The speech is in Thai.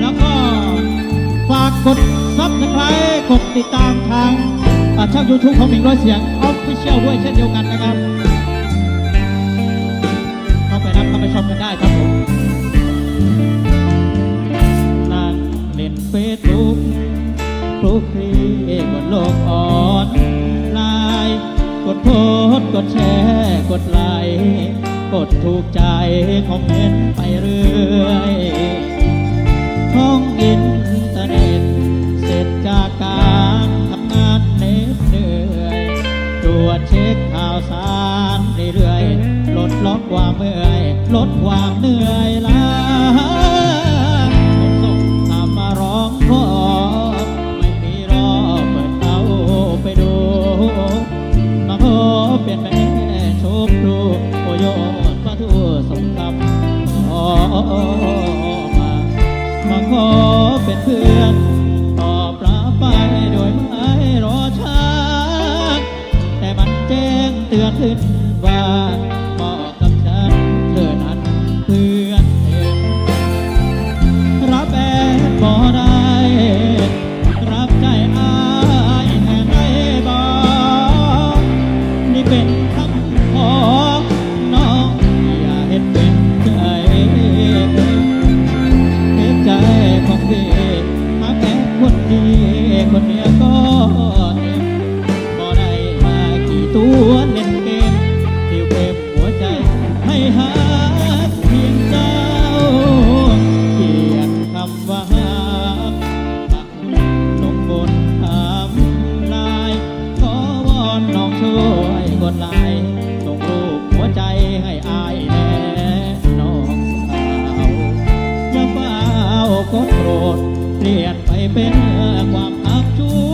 แล้วก็ฝากกดซับสไคร์กดติดตามทางช่องยูทูบของหมิงร้อยเสียงออฟฟิเชียลด้วยเช่นเดียวกันนะครับ ไปรับเข้าไปชมกันได้ครับผมนั่งเล่นเฟซบุ๊กคลุกคลีบนโลกออนไลน์กดโพสกดแชร์กดไลค์กดถูกใจคอมเมนต์ไปเรื่อยห้องอินเทอร์เน็ตเสร็จจากการทำงานเหน็ดเหนื่อยตรวจเช็คข่าวสารเรื่อยๆลดล็อกความเมื่อย ลดความเหนื่อยล้าส่งทำมาร้องขอไม่มีรอเปิดเอาไปดูมาพบเป็นแม่ชมดูโอโยนประทูสมคำขอมามาขอเป็นเพื่อนตอบรับไปโดยไม่รอช้าแต่มันแจ้งเตือนขึ้นว่า วยกดไลค์ลงรูปหัวใจให้อายแน่น้องสาวอย่าเฝ้าก็โกรธเปลี่ยนไปเป็นความอับชั่